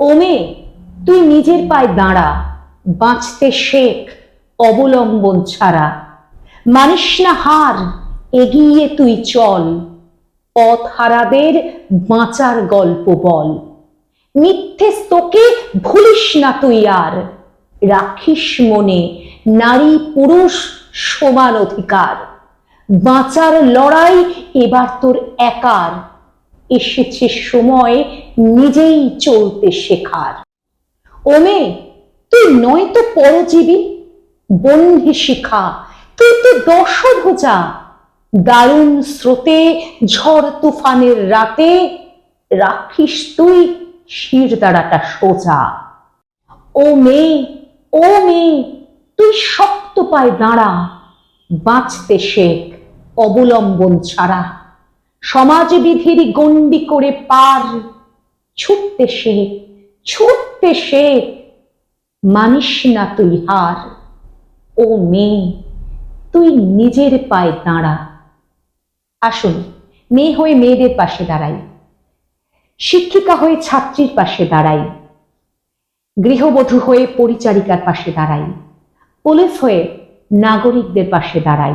ও মেয়ে তুই নিজের পায়ে দাঁড়া, বাঁচতে শেখ, অবলম্বন ছাড়া। মানিস না হার, এগিয়ে তুই চল। পথ হারাদের বাঁচার গল্প বল। মিথ্যে তোকে ভুলিস না তুই আর। রাখিস মনে নারী পুরুষ সমান অধিকার। বাঁচার লড়াই এবার তোর একার। এসেছে সময় নিজেই চলতে শেখার। ওমে, তুই নয় তো পরজীবী, বন্ধি শিখা, তুই তো দশভুজা। দারুণ স্রোতে, ঝড় তুফানের রাতে রাখিস তুই শির দাঁড়াটা সোজা। ও মেয়ে ও মেয়ে তুই শক্ত পায়ে দাঁড়া, বাঁচতে শেখ, অবলম্বন ছাড়া। সমাজবিধির গণ্ডি করে পার। ছুটতে শেখ ছুটতে শেখ মানিস না তুই হার। ও মেয়ে, তুই নিজের পায়ে দাঁড়া। আসুন, মেয়ে হয়ে মেয়েদের পাশে দাঁড়াই। শিক্ষিকা হয়ে ছাত্রীর পাশে দাঁড়াই। গৃহবধূ হয়ে পরিচারিকার পাশে দাঁড়াই। পুলিশ হয়ে নাগরিকদের পাশে দাঁড়াই।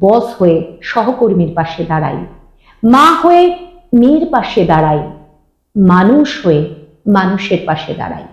বস হয়ে সহকর্মীর পাশে দাঁড়াই। মা হয়ে মেয়ের পাশে দাঁড়াই মানুষ হয়ে মানুষের পাশে দাঁড়াই।